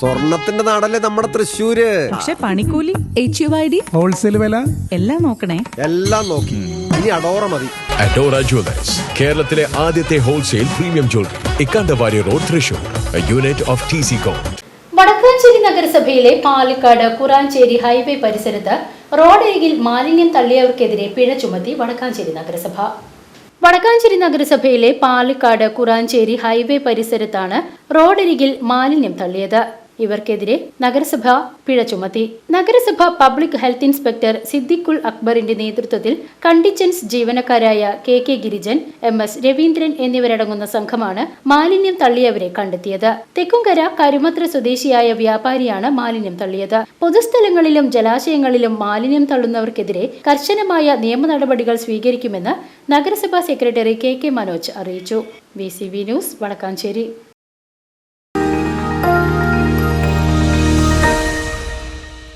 സ്വർണത്തിന്റെ നാടല്ലേ നമ്മുടെ തൃശ്ശൂര്? പക്ഷെ പണിക്കൂലി H U I D wholesale വില? എല്ലാം നോക്കണേ. എല്ലാം നോക്കി. ഇനി അഡോറ മതി. അഡോറ ജ്വല്ലേഴ്സ് കേരളത്തിലെ ആദ്യത്തെ wholesale premium jewellery Ikkandavari road Thrissur unit of T C coat Vadakkanchery നഗരസഭയിലെ പാലക്കാട് കുറാഞ്ചേരി ഹൈവേ പരിസരത്ത് റോഡരികിൽ മാലിന്യം തള്ളിയവർക്കെതിരെ പിഴ ചുമത്തി വടക്കാഞ്ചേരി നഗരസഭ. വടക്കാഞ്ചേരി നഗരസഭയിലെ പാലക്കാട് കുറാഞ്ചേരി ഹൈവേ പരിസരത്താണ് റോഡരികിൽ മാലിന്യം തള്ളിയത്. ഇവർക്കെതിരെ നഗരസഭ പിഴ ചുമത്തി. നഗരസഭ പബ്ലിക് ഹെൽത്ത് ഇൻസ്പെക്ടർ സിദ്ദിഖുൽ അക്ബറിന്റെ നേതൃത്വത്തിൽ contingents ജീവനക്കാരായ K K Girijan M S Raveendran എന്നിവരടങ്ങുന്ന സംഘമാണ് മാലിന്യം തള്ളിയവരെ കണ്ടെത്തിയത്. തെക്കുംകര കരുമത്ര സ്വദേശിയായ വ്യാപാരിയാണ് മാലിന്യം തള്ളിയത്. പൊതുസ്ഥലങ്ങളിലും ജലാശയങ്ങളിലും മാലിന്യം തള്ളുന്നവർക്കെതിരെ കർശനമായ നിയമ നടപടികൾ സ്വീകരിക്കുമെന്ന് നഗരസഭാ സെക്രട്ടറി കെ കെ മനോജ് അറിയിച്ചു. B news Vadakkanchery.